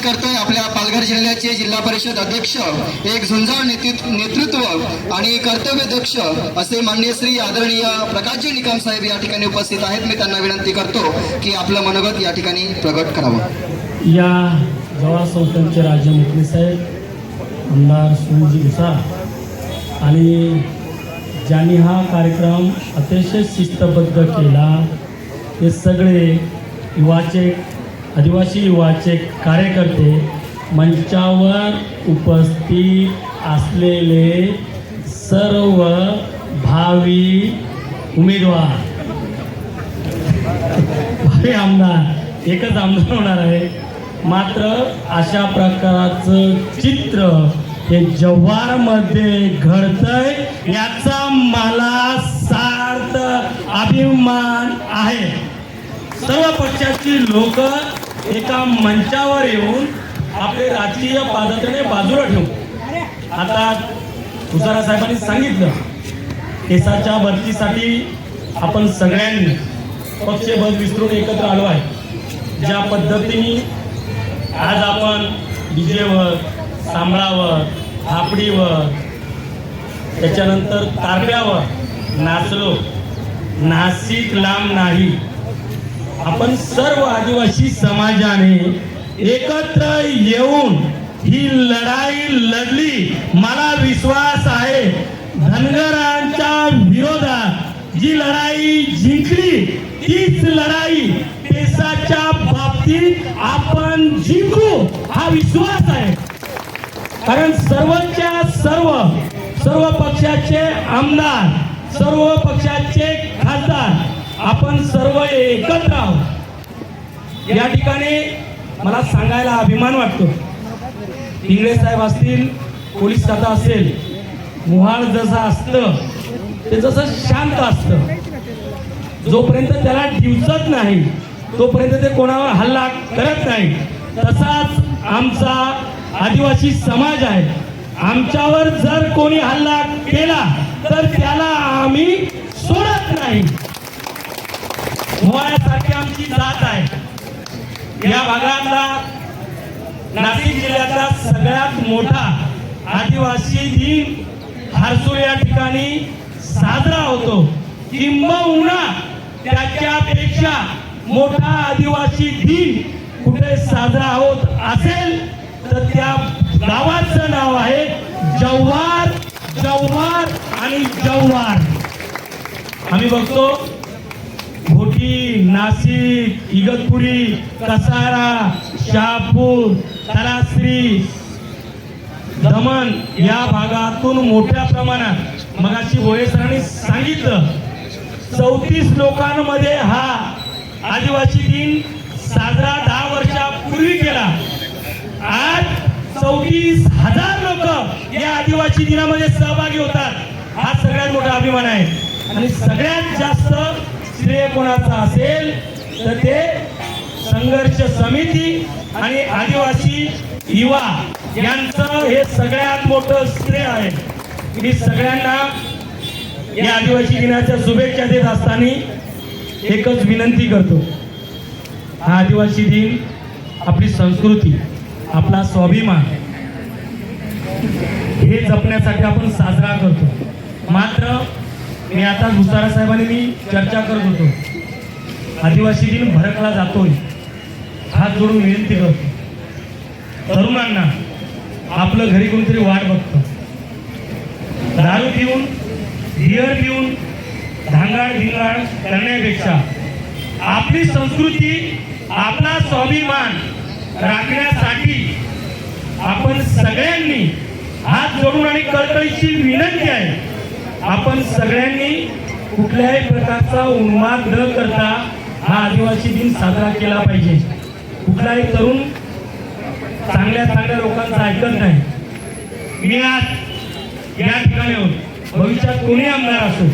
स्वागत करतोय आपल्या पालघर जिल्ह्याचे जिल्हा परिषद अध्यक्ष एक झुंजाळ नेतृत्व नेतृत्व आणि कर्तव्यदक्ष असे मान्य श्री आदरणीय प्रकाशजी निकम साहेब या ठिकाणी उपस्थित आहेत. मी त्यांना विनंती करतो की आपलं मनोगत या ठिकाणी प्रगट करावं. या जवाहर संस्थांचे राज्यमंत्री साहेब आमदार सुनीलजी घुसाळ आणि ज्यांनी हा कार्यक्रम अतिशय शिस्तबद्ध केला ते सगळे युवाचे आदिवासी युवाचे कार्यकर्ते मंचावर उपस्थित असलेले सर्व भावी उमेदवार. भावी आमदार. एकच आमदार होणार आहे. मात्र अशा प्रकारचं चित्र हे जव्हारमध्ये घडतंय याचा मला सार्थ अभिमान आहे. सर्व पक्षाची लोक एका मंचावर येऊन आपले राजकीय पादत्राणे बाजूला ठेवू आता तुषारा साहेबांनी सांगितलं केसाच्या भरतीसाठी आपण सगळ्यांनी पक्षभेद विसरून एकत्र आलो आहे. ज्या पद्धतीने आज आपण विजेवर सांबळावर थापडीवर त्याच्यानंतर तारप्यावर नाचलो. नाशिक लांब नाही. आपण सर्व आदिवासी समाजाने एकत्र येऊन ही लढाई लढली. मला विश्वास आहे धनगरांच्या विरोधात जी लढाई जिंकली तीच लढाई देशाच्या बाबतीत आपण जिंकू हा विश्वास आहे. कारण सर्वच्या सर्व सर्व पक्षाचे आमदार सर्व पक्षाचे खासदार आपण सर्व एकत्र आहोत. या ठिकाणी मला सांगायला अभिमान वाटतो. इंगळे साहेब असतील पोलीस खाता असेल मुहाळ जसं असतं ते जसं शांत असतं. जोपर्यंत त्याला दिवसत नाही तोपर्यंत ते कोणावर हल्ला करत नाही. तसाच आमचा आदिवासी समाज आहे. आमच्यावर जर कोणी हल्ला केला तर त्याला आम्ही सोडत नाही. मोहळ्यासारखी आमची जात आहे. या भागातला नाशिक जिल्ह्यातला सगळ्यात मोठा आदिवासी दिन हरसूळ या ठिकाणी साजरा होतो. किंबहुना त्याच्यापेक्षा मोठा आदिवासी दिन कुठे साजरा होत असेल तर त्या गावाचं नाव आहे जव्हार जव्हार आणि जव्हार. आम्ही बघतो अमरावती नाशिक इगतपुरी कसारा शहापूर तलाश्री दमण या भागातून मोठ्या प्रमाणात मगाशी भोये सरांनी सांगितलं चौतीस लोकांमध्ये हा आदिवासी दिन साजरा दहा वर्षापूर्वी केला. आज चौतीस हजार लोक या आदिवासी दिनामध्ये सहभागी होतात. हा सगळ्यात मोठा अभिमान आहे. आणि सगळ्यात जास्त श्रेय कोणाचा असेल तर ते संघर्ष समिती आणि आदिवासी युवा यांचं हे सगळ्यात मोठं श्रेय आहे. मी सगळ्यांना या आदिवासी दिनाच्या शुभेच्छा देत असताना एकच विनंती करतो. हा आदिवासी दिन आपली संस्कृती आपला स्वाभिमान हे जपण्यासाठी आपण साजरा करतो. मात्र मी आता भुसारा साहेबांनी मी चर्चा करत होतो. आदिवासी दिन भरकला जातोय. हात जोडून विनंती करतो तरुणांना आपलं घरी कोणतरी वाट बघतं. दारू पिऊन बिअर पिऊन धांगाड धिंगाड करण्यापेक्षा आपली संस्कृती आपला स्वाभिमान राखण्यासाठी आपण सगळ्यांनी हात जोडून आणि कळकळीची विनंती आहे. आपण सगळ्यांनी कुठल्याही प्रकारचा उन्माद न करता हा आदिवासी दिन साजरा केला पाहिजे. कुठलाही तरुण चांगल्या चांगल्या लोकांचं ऐकत नाही. मी आज या ठिकाणी भविष्यात कोणी आमदार असो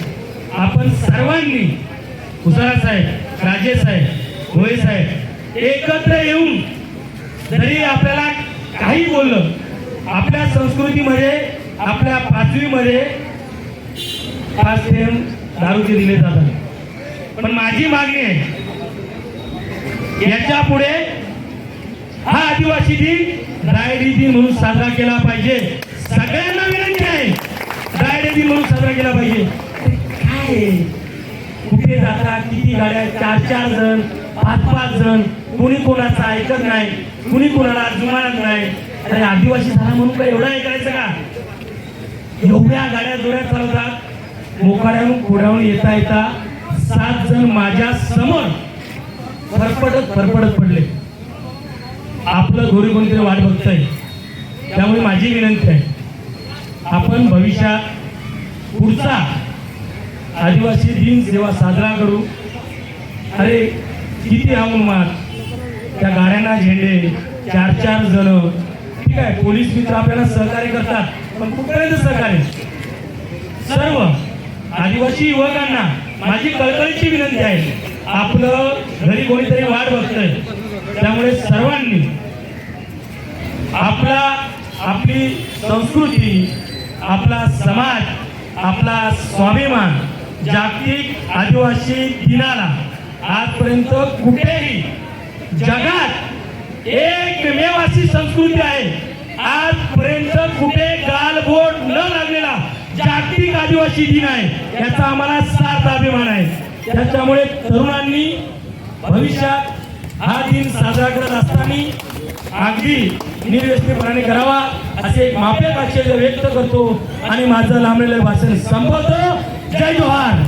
आपण सर्वांनी हुसारा साहेब राजेश साहेब भोये साहेब एकत्र येऊन जरी आपल्याला काही बोललं आपल्या संस्कृतीमध्ये आपल्या पाचवीमध्ये पाच थेंब दारूचे दिले जातात. पण माझी मागणी आहे याच्यापुढे हा आदिवासी दिन रायडी दिन म्हणून साजरा केला पाहिजे. सगळ्यांना विनंती आहे डायरी दिन म्हणून साजरा केला पाहिजे. काय? कुठे जातात? किती गाड्या चार चार जण पाच पाच जण कुणी कोणाचं ऐकत नाही कुणी कोणाला जुमानत नाही. अरे आदिवासी झाला म्हणून काय एवढा ऐकायचं का? एवढ्या गाड्या जोड्या चालवतात मोकाड्याहून खोड्याहून येता येता सात जण माझ्यासमोर फरफडत फरफडत पडले. आपलं घोरी कोणतरी वाट बघतंय. त्यामुळे माझी विनंती आहे आपण भविष्यात पुढचा आदिवासी दिन जेव्हा साजरा करू अरे किती हा उन्माद त्या गाड्यांना झेंडे चार चार जण. ठीक आहे पोलीस मित्र आपल्याला सहकार्य करतात पण कुठपर्यंत सहकार्य? सर्व. आदिवासी युवकांना माझी कळकळीची विनंती आहे. आपलं घरी कोणीतरी वाट बघतंय. त्यामुळे सर्वांनी आपला आपली संस्कृती आपला समाज आपला स्वाभिमान जागतिक आदिवासी दिनाला आजपर्यंत कुठेही जगात एकमेव अशी संस्कृती आहे. आज जागतिक दिन आहे याचा आम्हाला सार्थ अभिमान आहे. त्याच्यामुळे तरुणांनी भविष्यात हा दिन साजरा करत असताना अगदी निर्व्यसनीपणाने करावा असे एक माफे व्यक्त करतो. आणि माझं लांबलेलं भाषण संपवतो. जय जोहार.